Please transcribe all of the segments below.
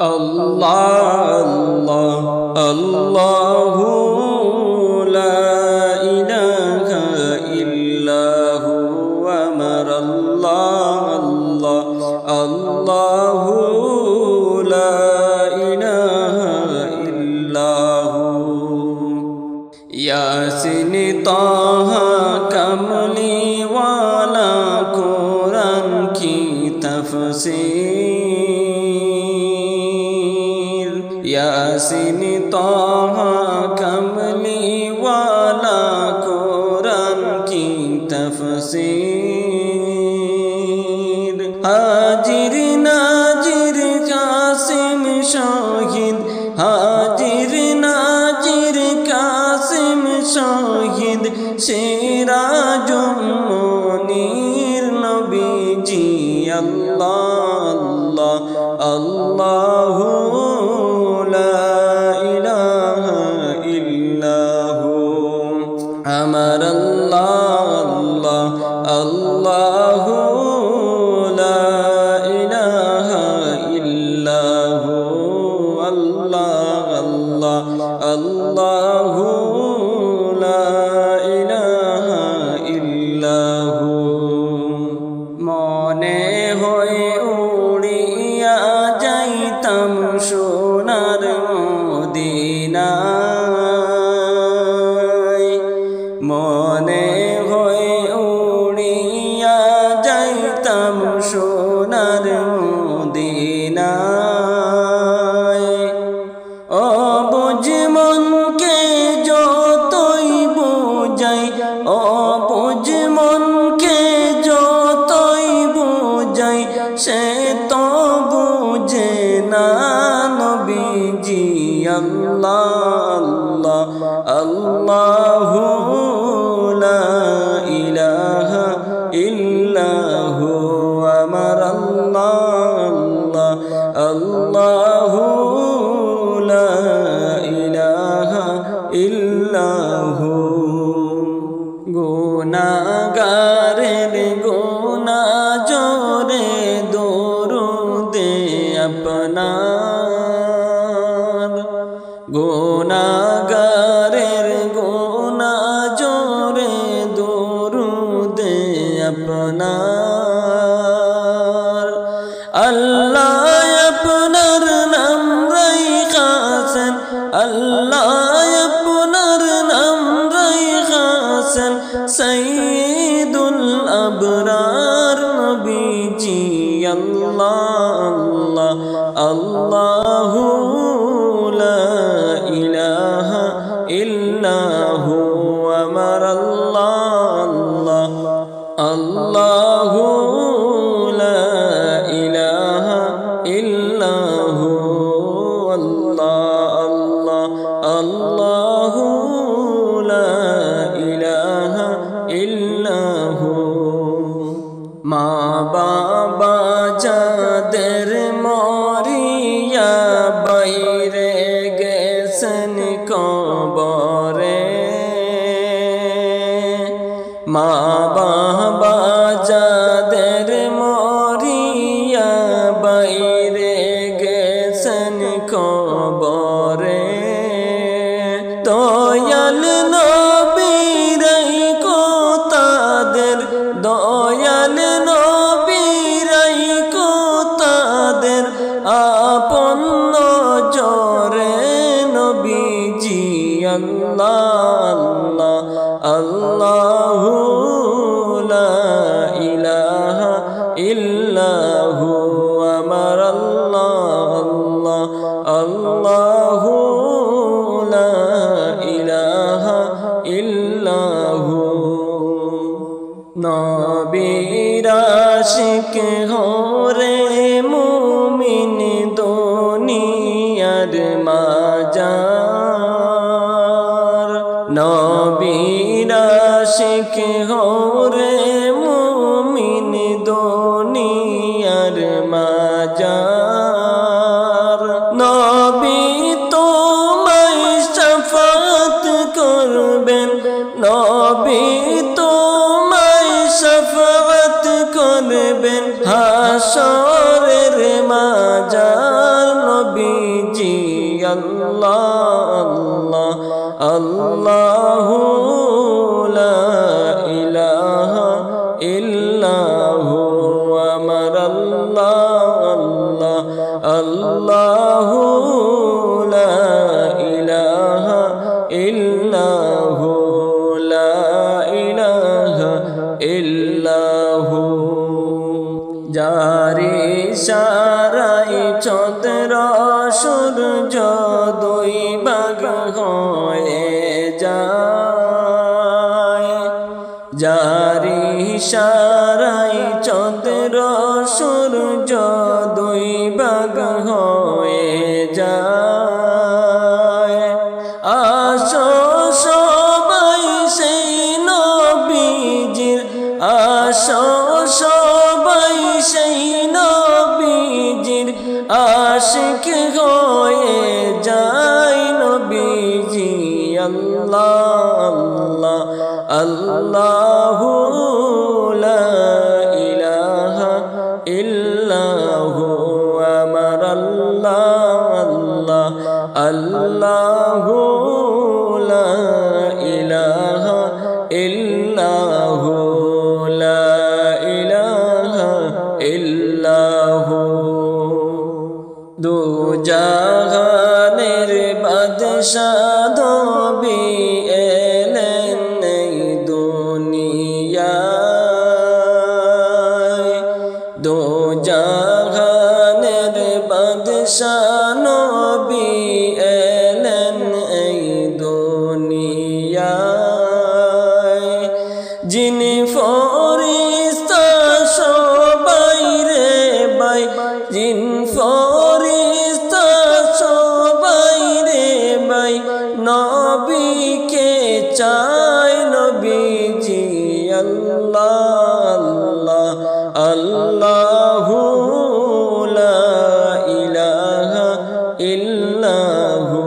الله الله الله لا إله إلا هو أمر الله الله الله لا إله إلا هو. ياسين طه كملي ولا قرآن كي تفسير ইয়াসিন তাহা কমলি ওয়ালা কোরআন কি তফসির? হাজির নাজির কাসিম শাহিদ, হাজির নাজির কাসিম শাহিদ সিরাজুমনির নবীজি, আল্লাহ আল্লাহ, আল্লাহু আল্লাহ আল্লাহু ইলাহা মা বাবা যাদের মরিয়া মাজার নবী তোমায় শফাত করবেন। নবী তোমায় শফাত করবেন। হাসরের মাজার নবী আল্লাহ আল্লাহ লা ইলাহা ইল্লাহু জারি সারাই চন্দ্র, সূর্য দুই বাগ হয়ে যায়। আসো সবাই সেই নবীজির, আসো সবাই সেই নবীজির, আশিক হয়ে যায় নবীজি আল্লাহ। আল্লাহ, আল্লাহু ইলাহা ইল্লাহু, আমার আল্লাহ আল্লাহ, আল্লাহু ইলাহা ইল্লাহু ইলাহা ইল্লাহু। দু জাহানের বাদশাহ যিনি ফরিস্তা সবাই রে বাই জিন ফরিস্তা সবাই রে বাই নবীকে চাই নবীজি, আল্লাহ আল্লাহ ইলাহা ইল্লাহু,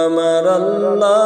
আমার আল্লাহ।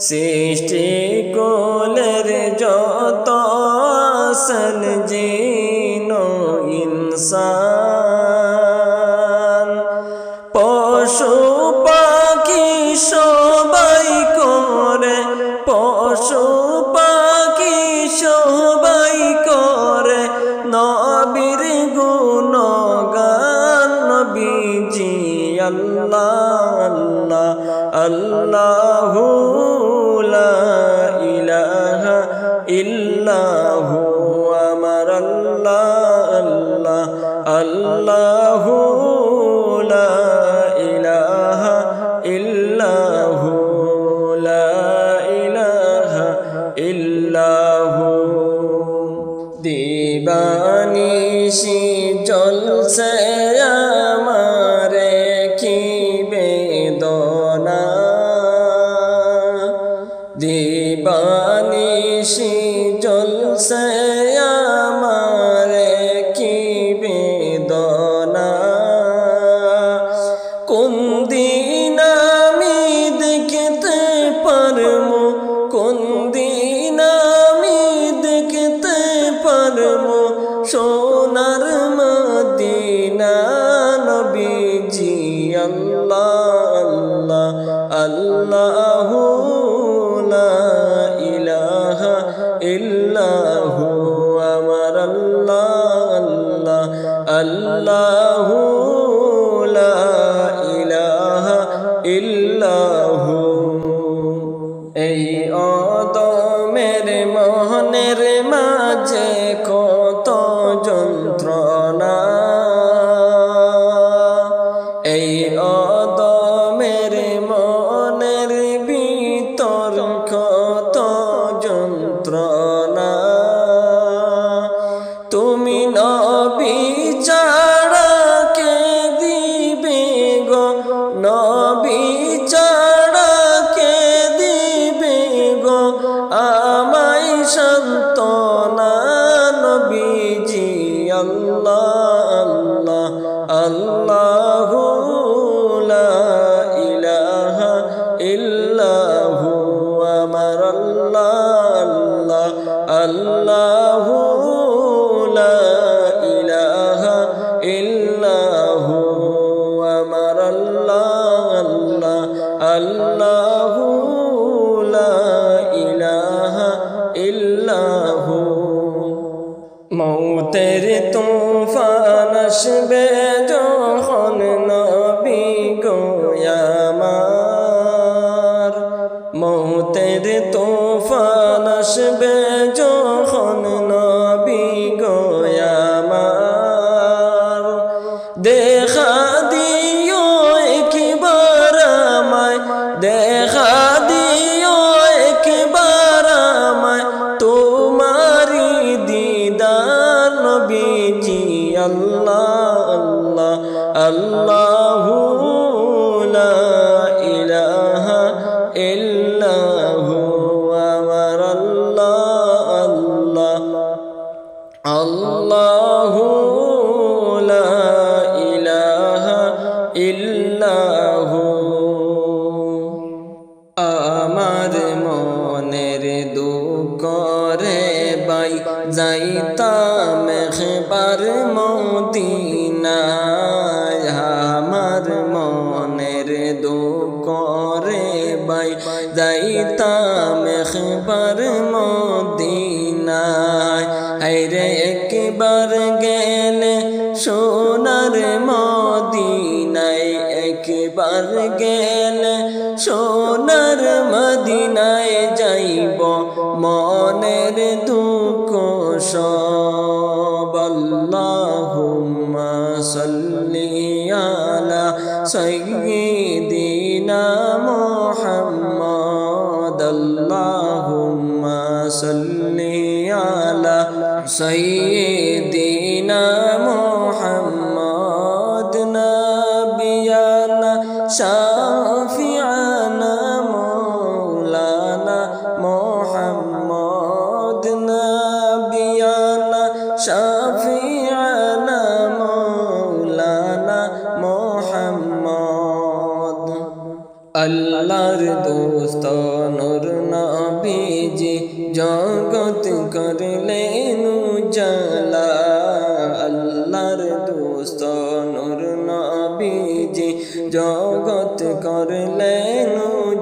সৃষ্টি কোলের যত আসন জিন ইনসান আল্লাহ আল্লাহ, আল্লাহু ইলাহা ইল্লাহু, আমার আল্লাহ আল্লাহ, আল্লাহু ইলাহা ইল্লাহু ইলাহা ইল্লাহু। দিবানিশি জলসে ইল্লাহু আল্লাহ মৌতের তুফান আসবে যখন একবার মদিনায়, আমার মনের দুঃখ রে বাই যাইতাম একবার মদিনায় হাইরে একবার গেলে সোনার মদিনায়, একবার গেলে মনের দুঃখ সব আল্লাহুম্মা সাল্লি আলা সাইয়্যিদিনা মুহাম্মদ আল্লাহুম্মা সাল্লি আলা সাইয়্যিদিনা আল্লাহর দোস্ত, নূর নবীজি জগত করলেন জালা আল্লাহর দোস্ত, নূর নবীজি জগত করলেন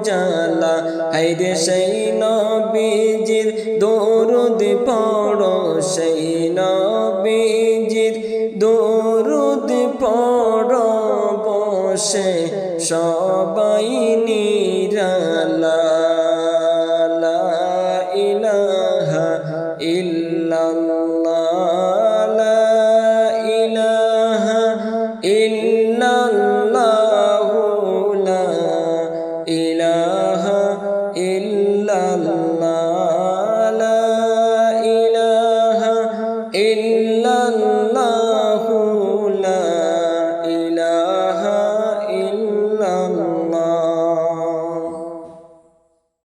জালা হাইরে সেই নবীজির দরুদ পড়ো, সেই নবীজির দরুদ পড়ো, বসে সবাই নিরালা ইলাহা ইল্লাল্লাহ।